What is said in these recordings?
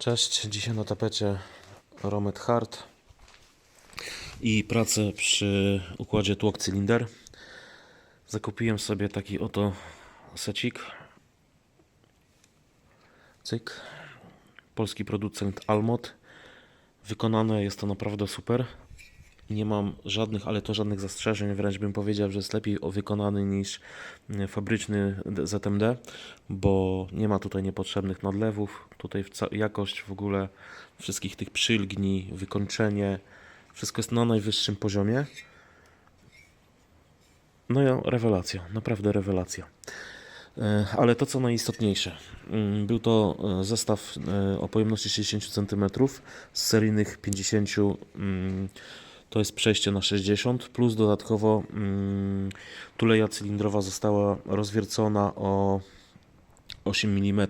Cześć, dzisiaj na tapecie Romet Hard i pracę przy układzie tłok cylinder. Zakupiłem sobie taki oto secik. Cyk. Polski producent Almot. Wykonane jest to naprawdę super. Nie mam żadnych, ale to żadnych zastrzeżeń, wręcz bym powiedział, że jest lepiej wykonany niż e, fabryczny ZMD, bo nie ma tutaj niepotrzebnych nadlewów. Tutaj jakość w ogóle wszystkich tych przylgni, wykończenie, wszystko jest na najwyższym poziomie. No ja, rewelacja, naprawdę rewelacja. E, Ale to co najistotniejsze, mm, był to e, zestaw o pojemności 60 cm z seryjnych 50 mm, to jest przejście na 60, plus dodatkowo mm, tuleja cylindrowa została rozwiercona o 8 mm,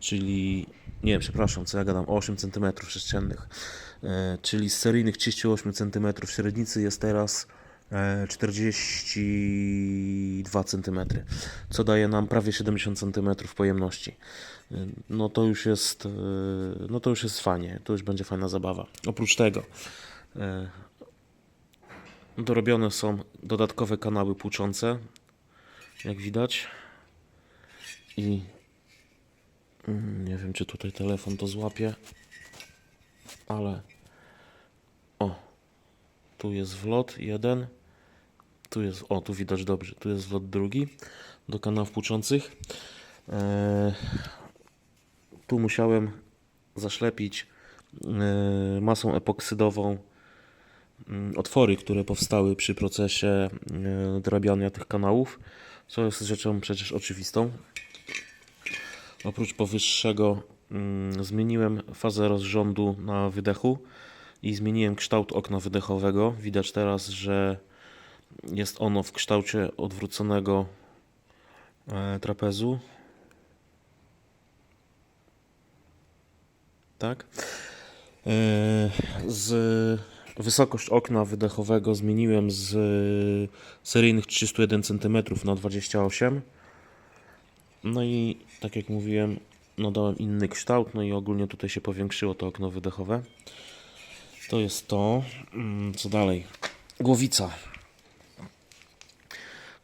czyli nie, przepraszam, co ja gadam, o 8 cm sześciennych, e, czyli z seryjnych 38 cm średnicy jest teraz e, 42 cm, co daje nam prawie 70 cm pojemności. E, No to już jest, e, no to już jest fajnie, to już będzie fajna zabawa. Oprócz tego e, Dorobione są dodatkowe kanały płuczące, jak widać. I mm, nie wiem, czy tutaj telefon to złapie, ale o, tu jest wlot jeden, tu jest, o, tu widać dobrze, tu jest wlot drugi do kanałów płuczących. Eee, tu musiałem zaszlepić e, masą epoksydową otwory, które powstały przy procesie e, dorabiania tych kanałów, co jest rzeczą przecież oczywistą. Oprócz powyższego mm, zmieniłem fazę rozrządu na wydechu i zmieniłem kształt okna wydechowego. Widać teraz, że jest ono w kształcie odwróconego e, trapezu. Tak. E, Z wysokość okna wydechowego zmieniłem z seryjnych 31 cm na 28 no i tak jak mówiłem nadałem inny kształt no i ogólnie tutaj się powiększyło to okno wydechowe. To jest to. Mm, co dalej? Głowica.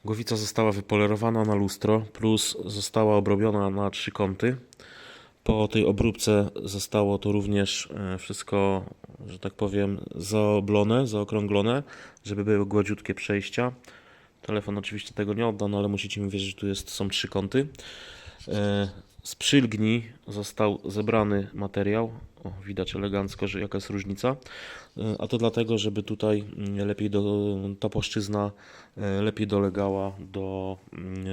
Głowica została wypolerowana na lustro plus została obrobiona na trzy kąty po tej obróbce zostało to również e, wszystko, że tak powiem, zaoblone, zaokrąglone, żeby były gładziutkie przejścia. Telefon oczywiście tego nie odda, no ale musicie mi wierzyć, że tu jest, są trzy kąty. E, Z przylgni został zebrany materiał. O, widać elegancko, że jaka jest różnica. E, A to dlatego, żeby tutaj mm, lepiej do, ta płaszczyzna lepiej dolegała do, mm,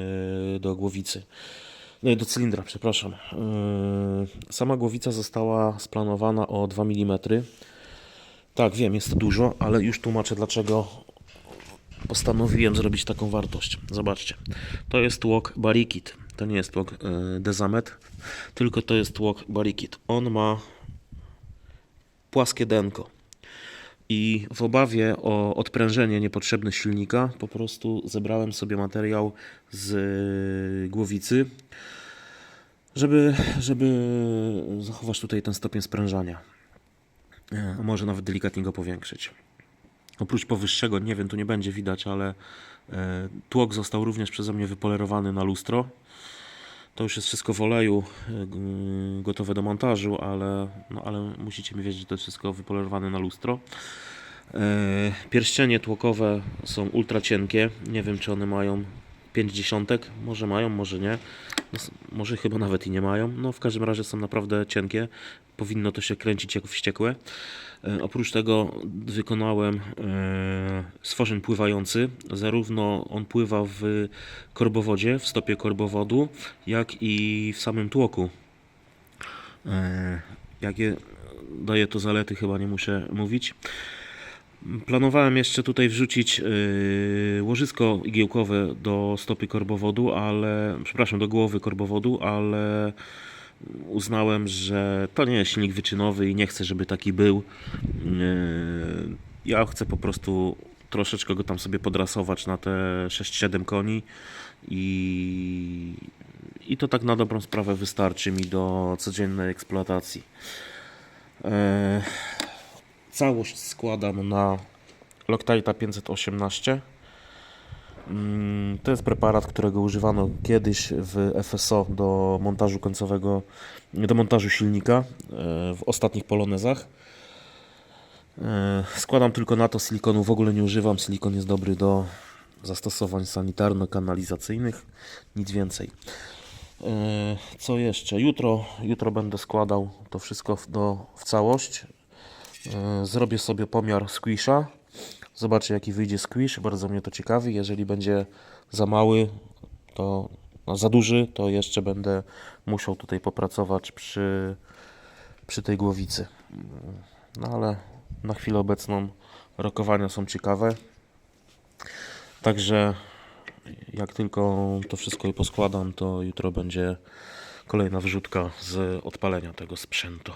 do głowicy. Nie, do cylindra, przepraszam. Yy, Sama głowica została splanowana o 2 mm. Tak, wiem, jest to dużo, ale już tłumaczę dlaczego postanowiłem zrobić taką wartość. Zobaczcie. To jest tłok Barikit. To nie jest tłok yy, Dezamet, tylko to jest tłok Barikit. On ma płaskie denko. I w obawie o odprężenie niepotrzebne silnika, po prostu zebrałem sobie materiał z y, głowicy, żeby, żeby zachować tutaj ten stopień sprężania. E, A może nawet delikatnie go powiększyć. Oprócz powyższego, nie wiem, tu nie będzie widać, ale e, tłok został również przeze mnie wypolerowany na lustro. To już jest wszystko w oleju, g- gotowe do montażu, ale, no, ale musicie mi wiedzieć, że to jest wszystko wypolerowane na lustro. E, Pierścienie tłokowe są ultra cienkie. Nie wiem, czy one mają 5 dziesiątek. Może mają, może nie. No, może chyba nawet i nie mają. No, w każdym razie są naprawdę cienkie. Powinno to się kręcić jak wściekłe. E, Oprócz tego wykonałem e, pływający. Zarówno on pływa w korbowodzie, w stopie korbowodu, jak i w samym tłoku. E, Jakie daje to zalety, chyba nie muszę mówić. Planowałem jeszcze tutaj wrzucić yy, łożysko igiełkowe do stopy korbowodu, ale przepraszam, do głowy korbowodu, ale uznałem, że to nie jest silnik wyczynowy i nie chcę, żeby taki był. Yy, ja chcę po prostu troszeczkę go tam sobie podrasować na te 6-7 koni i, i to tak na dobrą sprawę wystarczy mi do codziennej eksploatacji. Całość składam na Loctite'a 518. Mm, To jest preparat, którego używano kiedyś w FSO do montażu końcowego, do montażu silnika e, w ostatnich polonezach. E, Składam tylko na to silikonu, w ogóle nie używam. Silikon jest dobry do zastosowań sanitarno-kanalizacyjnych, nic więcej. E, Co jeszcze? Jutro, jutro będę składał to wszystko do, w całość. E, Zrobię sobie pomiar squisha. Zobaczę jaki wyjdzie squish. Bardzo mnie to ciekawi. Jeżeli będzie za mały, to no, za duży, to jeszcze będę musiał tutaj popracować przy, przy tej głowicy. No ale na chwilę obecną rokowania są ciekawe. Także jak tylko to wszystko poskładam, to jutro będzie kolejna wrzutka z odpalenia tego sprzętu.